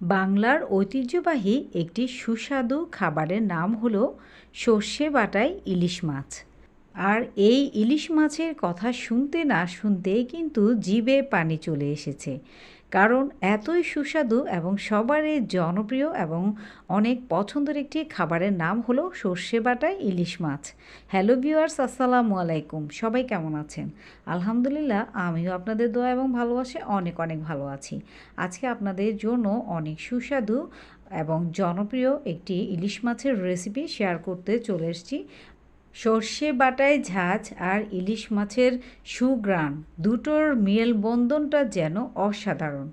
বাংলার ঐতিহ্যবাহী একটি সুস্বাদু খাবারের নাম হলো সর্ষে বাটাই ইলিশ মাছ। আর এই ইলিশ মাছের কথা শুনতে না শুনতেই কিন্তু জিভে পানি চলে এসেছে। কারণ এতই সুস্বাদু এবং সবারই জনপ্রিয় এবং অনেক পছন্দের একটি খাবারের নাম হলো সর্ষে বাটা ইলিশ মাছ। হ্যালো ভিউয়ার্স আসসালামু আলাইকুম। সবাই কেমন আছেন? আলহামদুলিল্লাহ, আমিও আপনাদের দোয়া এবং ভালোবাসে অনেক অনেক ভালো আছি। আজকে আপনাদের জন্য অনেক সুস্বাদু এবং জনপ্রিয় একটি ইলিশ মাছের রেসিপি শেয়ার করতে চলে এসেছি। সর্ষে বাটায় ঝাঁজ আর ইলিশ মাছের সুগ্রাণ দুটোর মেলবন্ধনটা যেন অসাধারণ।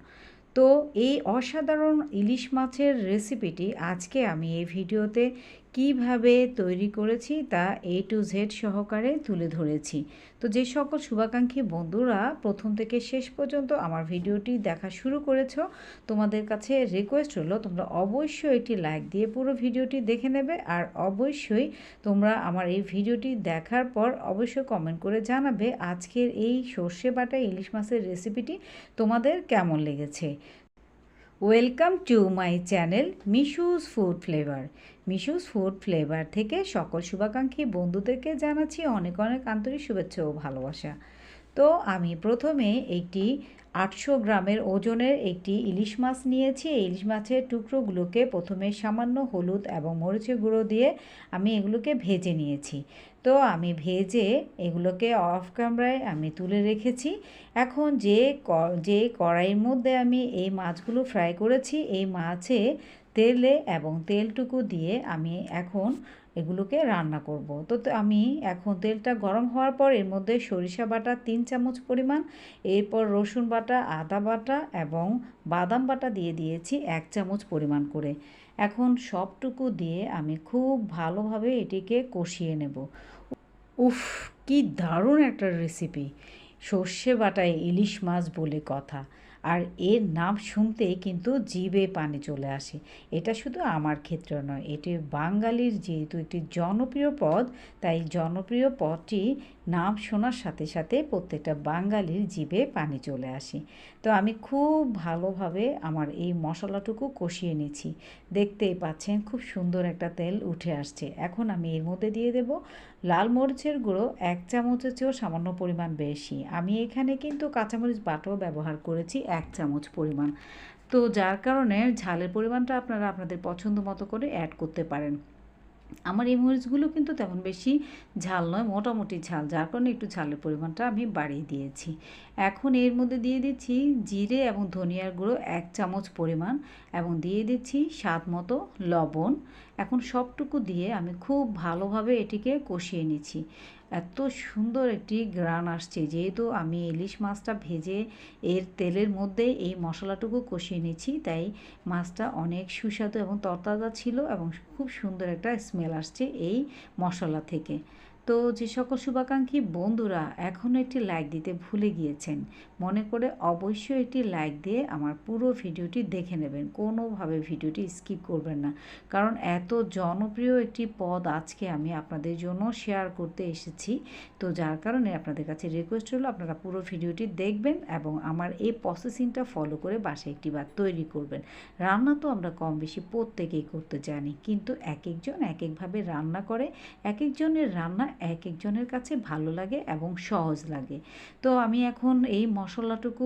তো এই অসাধারণ ইলিশ মাছের রেসিপিটি আজকে আমি এই ভিডিওতে কীভাবে তৈরি করেছি তা এ টু জেড সহকারে তুলে ধরেছি। তো যে সকল শুভাকাঙ্ক্ষী বন্ধুরা প্রথম থেকে শেষ পর্যন্ত আমার ভিডিওটি দেখা শুরু করেছ, তোমাদের কাছে রিকোয়েস্ট হলো তোমরা অবশ্যই একটি লাইক দিয়ে পুরো ভিডিওটি দেখে নেবে আর অবশ্যই তোমরা আমার এই ভিডিওটি দেখার পর অবশ্যই কমেন্ট করে জানাবে আজকের এই সর্ষে বাটা ইলিশ মাছের রেসিপিটি তোমাদের কেমন লেগেছে। Welcome to my channel Mishu's food flavour Mishu's food flavour থেকে সকল শুভাকাঙ্ক্ষী বন্ধুদেরকে জানাচ্ছি অনেক অনেক আন্তরিক শুভেচ্ছা ও ভালোবাসা। তো আমি প্রথমে একটি আটশো গ্রামের ওজনের একটি ইলিশ মাছ নিয়েছি। এই ইলিশ মাছের টুকরোগুলোকে প্রথমে সামান্য হলুদ এবং মরিচের গুঁড়ো দিয়ে আমি এগুলোকে ভেজে নিয়েছি। তো আমি ভেজে এগুলোকে অফ ক্যামেরায় আমি তুলে রেখেছি। এখন যে যে কড়াইয়ের মধ্যে আমি এই মাছগুলো ফ্রাই করেছি, এই মাছে তেলে এবং তেলটুকু দিয়ে আমি এখন এগুলোকে রান্না করব। তো আমি এখন তেলটা গরম হওয়ার পর এর মধ্যে সরিষা বাটা তিন চামচ পরিমাণ, এরপর রসুন বাটা, আদা বাটা এবং বাদাম বাটা দিয়ে দিয়েছি এক চামচ পরিমাণ করে। এখন সবটুকু দিয়ে আমি খুব ভালোভাবে এটিকে কষিয়ে নেব। উফ, কি দারুণ একটা রেসিপি সর্ষে বাটায় ইলিশ মাছ বলে কথা। আর এর নাম শুনতে কিন্তু জীবে পানি চলে আসে। এটা শুধু আমার ক্ষেত্রে নয়, এটি বাঙালির যেহেতু একটি জনপ্রিয় পদ, তাই জনপ্রিয় পদটি নাম শোনার সাথে সাথে প্রত্যেকটা বাঙালির জীবে পানি চলে আসে। তো আমি খুব ভালোভাবে আমার এই মশলাটুকু কষিয়ে নিচ্ছি দেখতেই পাচ্ছেন খুব সুন্দর একটা তেল উঠে আসছে। এখন আমি এর মধ্যে দিয়ে দেব লাল মরিচের গুঁড়ো, এক চামচের চেয়েও সামান্য পরিমাণ বেশি। আমি এখানে কিন্তু কাঁচামরিচ বাটাও ব্যবহার করেছি, এক চামচ পরিমাণ। তো যার কারণে ঝালের পরিমাণটা আপনারা আপনাদের পছন্দ মতো করে অ্যাড করতে পারেন। আমার এই মরিচগুলো কিন্তু তেমন বেশি ঝাল নয়, মোটামুটি ঝাল, যার কারণে একটু ঝালের পরিমাণটা আমি বাড়িয়ে দিয়েছি। এখন এর মধ্যে দিয়ে দিচ্ছি জিরে এবং ধনিয়ার গুঁড়ো এক চামচ পরিমাণ এবং দিয়ে দিচ্ছি স্বাদ মতো লবণ। এখন সবটুকু দিয়ে আমি খুব ভালোভাবে এটিকে কষিয়ে নিচ্ছি। এত সুন্দর একটি গ্রান আসছে। যেহেতু আমি ইলিশ মাছটা ভেজে এর তেলের মধ্যে এই মশলাটুকু কষিয়ে নিয়েছি, তাই মাছটা অনেক সুস্বাদু এবং তরতাজা ছিল এবং খুব সুন্দর একটা স্মেল আসছে এই মশলা থেকে। তো যে সকল শুভাকাঙ্ক্ষী বন্ধুরা এখনও একটি লাইক দিতে ভুলে গিয়েছেন, মনে করে অবশ্যই একটি লাইক দিয়ে আমার পুরো ভিডিওটি দেখে নেবেন। কোনোভাবে ভিডিওটি স্কিপ করবেন না। কারণ এত জনপ্রিয় একটি পদ আজকে আমি আপনাদের জন্য শেয়ার করতে এসেছি। তো যার কারণে আপনাদের কাছে রিকোয়েস্ট হলো আপনারা পুরো ভিডিওটি দেখবেন এবং আমার এই প্রসেসিংটা ফলো করে বাসায় একটি বার তৈরি করবেন। রান্না তো আমরা কম বেশি প্রত্যেকেই করতে জানি, কিন্তু এক একজন এক একভাবে রান্না করে এক একজনের রান্না এক একজনের কাছে ভালো লাগে এবং সহজ লাগে। তো আমি এখন এই মশলাটুকু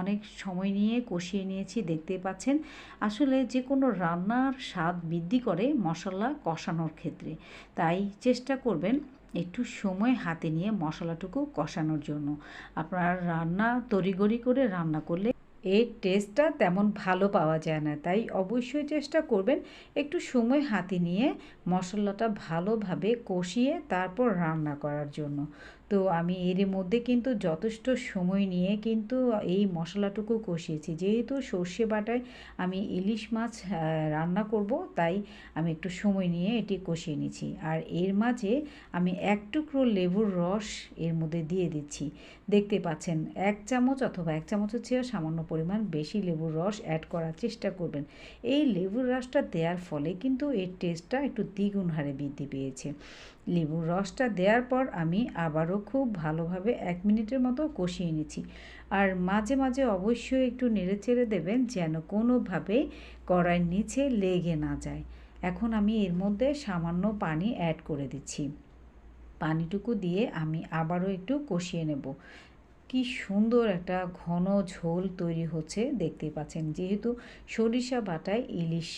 অনেক সময় নিয়ে কষিয়ে নিয়েছি, দেখতে পাচ্ছেন। আসলে যে কোনো রান্নার স্বাদ বৃদ্ধি করে মশলা কষানোর ক্ষেত্রে। তাই চেষ্টা করবেন একটু সময় হাতে নিয়ে মশলাটুকু কষানোর জন্য। আপনার রান্না তড়িগড়ি করে রান্না করলে এর টেস্টটা তেমন ভালো পাওয়া যায় না। তাই অবশ্যই চেষ্টা করবেন একটু সময় হাতে নিয়ে মশলাটা ভালোভাবে কষিয়ে তারপর রান্না করার জন্য। তো আমি এর মধ্যে কিন্তু যথেষ্ট সময় নিয়ে কিন্তু এই মশলাটুকু কষিয়েছি। যেহেতু সর্ষে বাটায় আমি ইলিশ মাছ রান্না করব, তাই আমি একটু সময় নিয়ে এটি কষিয়ে নিচ্ছি আর এর মাঝে আমি এক টুকরো লেবুর রস এর মধ্যে দিয়ে দিচ্ছি। দেখতে পাচ্ছেন, এক চামচ অথবা এক চামচের চেয়েও সামান্য পরিমাণ বেশি লেবুর রস অ্যাড করার চেষ্টা করবেন। এই লেবুর রসটা দেওয়ার ফলে কিন্তু এর টেস্টটা একটু দ্বিগুণ হারে বৃদ্ধি পেয়েছে। লেবুর রসটা দেওয়ার পর আমি আবারও খুব ভালোভাবে এক মিনিটের মতো কষিয়ে নিচ্ছি। আর মাঝে মাঝে অবশ্যই একটু নেড়ে চেড়ে দেবেন যেন কোনোভাবে কড়াইয়ের নিচে লেগে না যায়। এখন আমি এর মধ্যে সামান্য পানি অ্যাড করে দিচ্ছি। পানিটুকু দিয়ে আমি আবারও একটু কষিয়ে নেব। কি সুন্দর একটা ঘন ঝোল তৈরি হচ্ছে দেখতে পাচ্ছেন। যেহেতু সরিষা বাটায় ইলিশ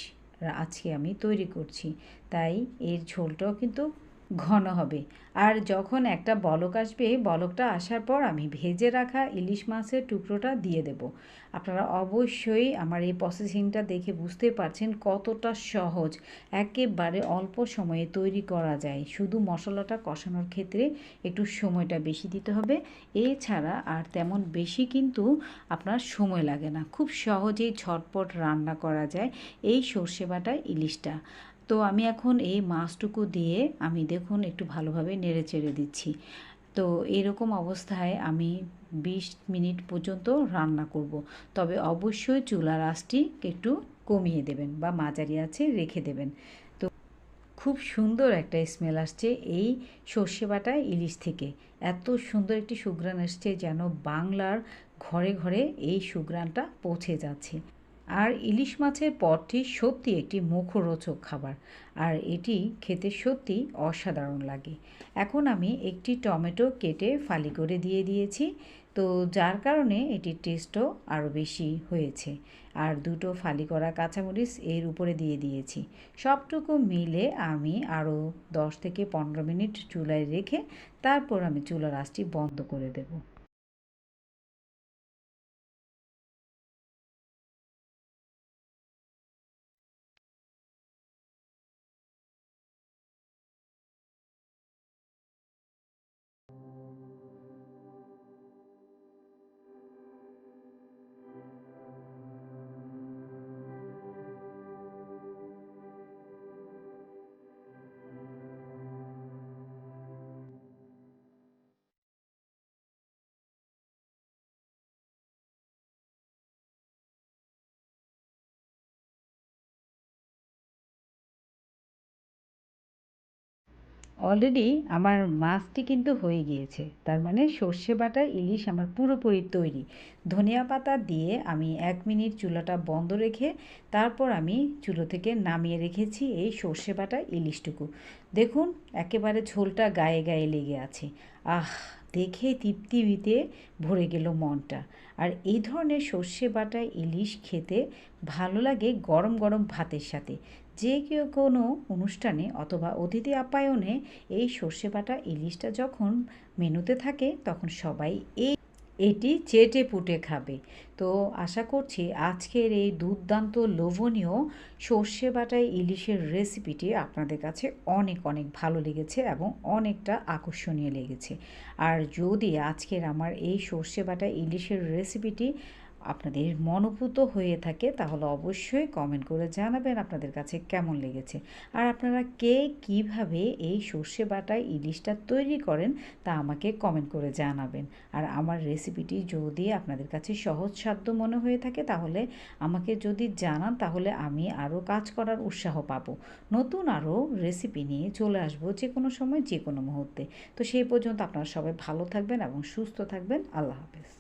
আজকে আমি তৈরি করছি, তাই এর ঝোলটাও কিন্তু ঘন হবে। আর যখন একটা বলক আসবে, বলকটা আসার পর আমি ভেজে রাখা ইলিশ মাছের টুকরোটা দিয়ে দেব। আপনারা অবশ্যই আমার এই প্রসেসিংটা দেখে বুঝতে পারছেন কতটা সহজ। একেবারে অল্প সময়ে তৈরি করা যায়। শুধু মশলাটা কষানোর ক্ষেত্রে একটু সময়টা বেশি দিতে হবে। এছাড়া আর তেমন বেশি কিন্তু আপনার সময় লাগে না। খুব সহজেই ঝটপট রান্না করা যায় এই সর্ষে বাটা ইলিশটা। তো আমি এখন এই মাছটুকু দিয়ে আমি দেখুন একটু ভালোভাবে নেড়ে চেড়ে দিচ্ছি। তো এরকম অবস্থায় আমি বিশ মিনিট পর্যন্ত রান্না করব। তবে অবশ্যই চুলার আঁচটি একটু কমিয়ে দেবেন বা মাঝারি আছে রেখে দেবেন। তো খুব সুন্দর একটা স্মেল আসছে এই সর্ষে বাটা ইলিশ থেকে। এত সুন্দর একটি সুগ্রান আসছে যেন বাংলার ঘরে ঘরে এই সুগ্রানটা পৌঁছে যাচ্ছে। আর ইলিশ মাছের পদটি সত্যি একটি মুখরোচক খাবার। আর এটি খেতে সত্যি অসাধারণ লাগে। এখন আমি একটি টমেটো কেটে ফালি করে দিয়ে দিয়েছি। তো যার কারণে এটির টেস্টও আরও বেশি হয়েছে। আর দুটো ফালি করা কাঁচামরিচ এর উপরে দিয়ে দিয়েছি। সবটুকু মিলে আমি আরও দশ থেকে পনেরো মিনিট চুলায় রেখে তারপর আমি চুলার আঁচটি বন্ধ করে দেবো। অলরেডি আমার মাছটি কিন্তু হয়ে গিয়েছে। তার মানে সর্ষে বাটা ইলিশ আমার পুরোপুরি তৈরি। ধনিয়া পাতা দিয়ে আমি এক মিনিট চুলাটা বন্ধ রেখে তারপর আমি চুলো থেকে নামিয়ে রেখেছি এই সর্ষে বাটা ইলিশটুকু। দেখুন, একেবারে ঝোলটা গায়ে গায়ে লেগে আছে। আহ, দেখে তৃপ্তিতে ভরে গেল মনটা। আর এই ধরনের সর্ষে বাটা ইলিশ খেতে ভালো লাগে গরম গরম ভাতের সাথে। যে কেউ কোনো অনুষ্ঠানে অথবা অতিথি আপ্যায়নে এই সর্ষে বাটা ইলিশটা যখন মেনুতে থাকে, তখন সবাই এই এটি চেটে পুটে খাবে। তো আশা করছি আজকের এই দুর্দান্ত লোভনীয় সর্ষে বাটায় ইলিশের রেসিপিটি আপনাদের কাছে অনেক অনেক ভালো লেগেছে এবং অনেকটা আকর্ষণীয় লেগেছে। আর যদি আজকের আমার এই সর্ষে বাটা ইলিশের রেসিপিটি আপনাদের মনোভূত হয়ে থাকে, তাহলে অবশ্যই কমেন্ট করে জানাবেন আপনাদের কাছে কেমন লেগেছে। আর আপনারা কে কীভাবে এই সর্ষে বাটায় ইলিশটা তৈরি করেন, তা আমাকে কমেন্ট করে জানাবেন। আর আমার রেসিপিটি যদি আপনাদের কাছে সহজসাধ্য মনে হয়ে থাকে, তাহলে আমাকে যদি জানান, তাহলে আমি আরও কাজ করার উৎসাহ পাবো। নতুন আরও রেসিপি নিয়ে চলে আসব যে কোনো সময় যে কোনো মুহূর্তে। তো সেই পর্যন্ত আপনারা সবাই ভালো থাকবেন এবং সুস্থ থাকবেন। আল্লাহ হাফেজ।